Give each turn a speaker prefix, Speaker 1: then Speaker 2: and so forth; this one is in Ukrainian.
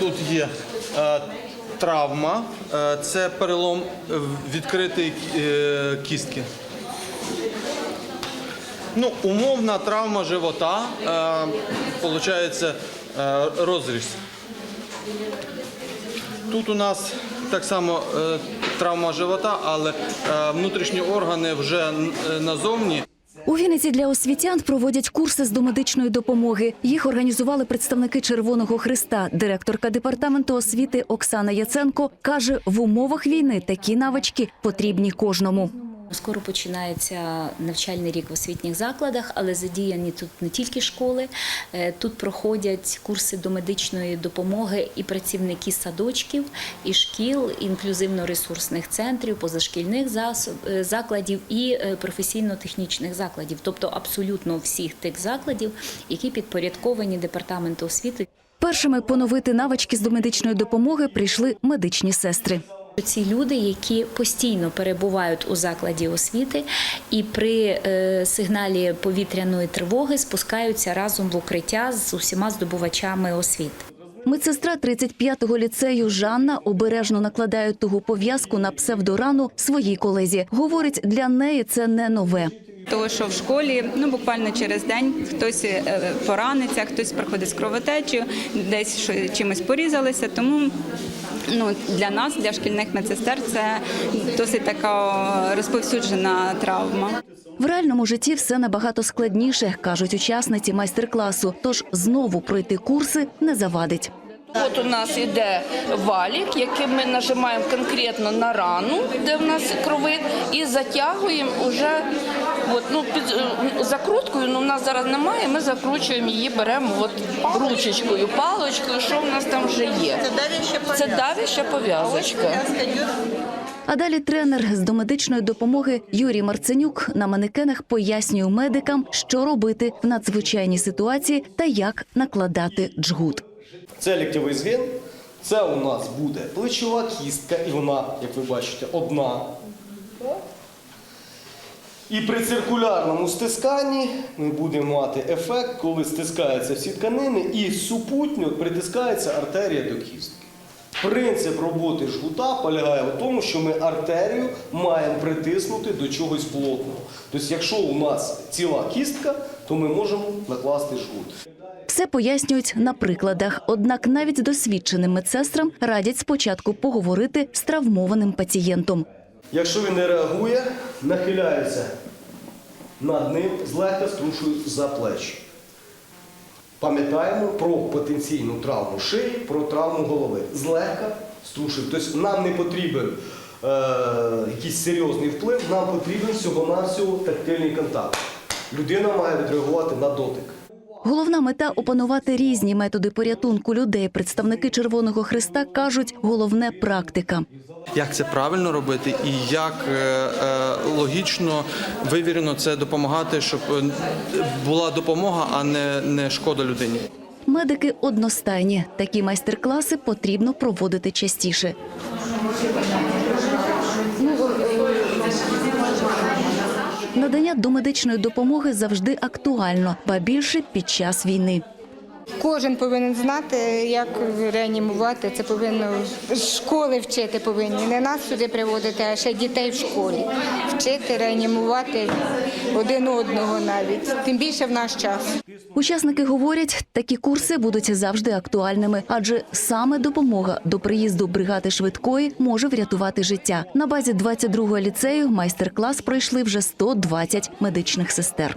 Speaker 1: Тут є е, травма, е, це перелом е, відкритої е, кістки. Ну, умовна травма живота, е, виходить, е, розріз. Тут у нас так само е, травма живота, але е, внутрішні органи вже е, назовні.
Speaker 2: У Вінниці для освітян проводять курси з домедичної допомоги. Їх організували представники Червоного Христа. Директорка департаменту освіти Оксана Яценко каже, в умовах війни такі навички потрібні кожному.
Speaker 3: Скоро починається навчальний рік в освітніх закладах, але задіяні тут не тільки школи. Е, Тут проходять курси до медичної допомоги і працівники садочків, і шкіл, інклюзивно-ресурсних центрів, позашкільних е, закладів і е, професійно-технічних закладів, тобто абсолютно всіх тих закладів, які підпорядковані департаменту освіти.
Speaker 2: Першими поновити навички з домедичної допомоги прийшли медичні сестри.
Speaker 3: Ці люди, які постійно перебувають у закладі освіти і при е, сигналі повітряної тривоги спускаються разом в укриття з усіма здобувачами освіти.
Speaker 2: Медсестра 35-го ліцею Жанна обережно накладає тугу пов'язку на псевдорану своїй колезі. Говорить, для неї це не нове.
Speaker 4: Тому що в школі ну буквально через день хтось е, пораниться, хтось приходить з кровотечею, десь чимось порізалися. Тому ну для нас, для шкільних медсестер, це досить така розповсюджена травма.
Speaker 2: В реальному житті все набагато складніше, кажуть учасниці майстер-класу. Тож знову пройти курси не завадить.
Speaker 5: От у нас іде валік, яким ми нажимаємо конкретно на рану, де в нас кровить, і затягуємо уже от, ну, під е, закруткою. Ну в нас зараз немає. Ми закручуємо її, беремо от ручечкою, паличкою. Що в нас там вже є? Це давяща пов'язочка.
Speaker 2: А далі тренер з домедичної допомоги Юрій Марценюк на манекенах пояснює медикам, що робити в надзвичайній ситуації та як накладати джгут.
Speaker 6: Це ліктєвий згин. Це у нас буде плечова кістка, і вона, як ви бачите, одна. І при циркулярному стисканні ми будемо мати ефект, коли стискаються всі тканини і супутньо притискається артерія до кістки. Принцип роботи жгута полягає в тому, що ми артерію маємо притиснути до чогось плотного. Тобто, якщо у нас ціла кістка, то ми можемо накласти жгут.
Speaker 2: Все пояснюють на прикладах. Однак навіть досвідченим медсестрам радять спочатку поговорити з травмованим пацієнтом.
Speaker 6: Якщо він не реагує, нахиляється над ним, злегка струшують за плечі. Пам'ятаємо про потенційну травму шиї, про травму голови. Злегка струшують. Тобто нам не потрібен е, якийсь серйозний вплив, нам потрібен всього-навсього тактильний контакт. Людина має відреагувати на дотик.
Speaker 2: Головна мета опанувати різні методи порятунку людей. Представники Червоного Христа кажуть, головне практика.
Speaker 1: Як це правильно робити і як е, е, логічно, вивірено це допомагати, щоб е, була допомога, а не, не шкода людині.
Speaker 2: Медики одностайні. Такі майстер-класи потрібно проводити частіше. Надання домедичної допомоги завжди актуально, ба більше під час війни.
Speaker 7: Кожен повинен знати, як реанімувати. Це повинно школи вчити повинні. Не нас сюди приводити, а ще дітей в школі. Вчити, реанімувати один одного навіть. Тим більше в наш час.
Speaker 2: Учасники говорять, такі курси будуть завжди актуальними, адже саме допомога до приїзду бригади швидкої може врятувати життя. На базі 22-го ліцею майстер-клас пройшли вже 120 медичних сестер.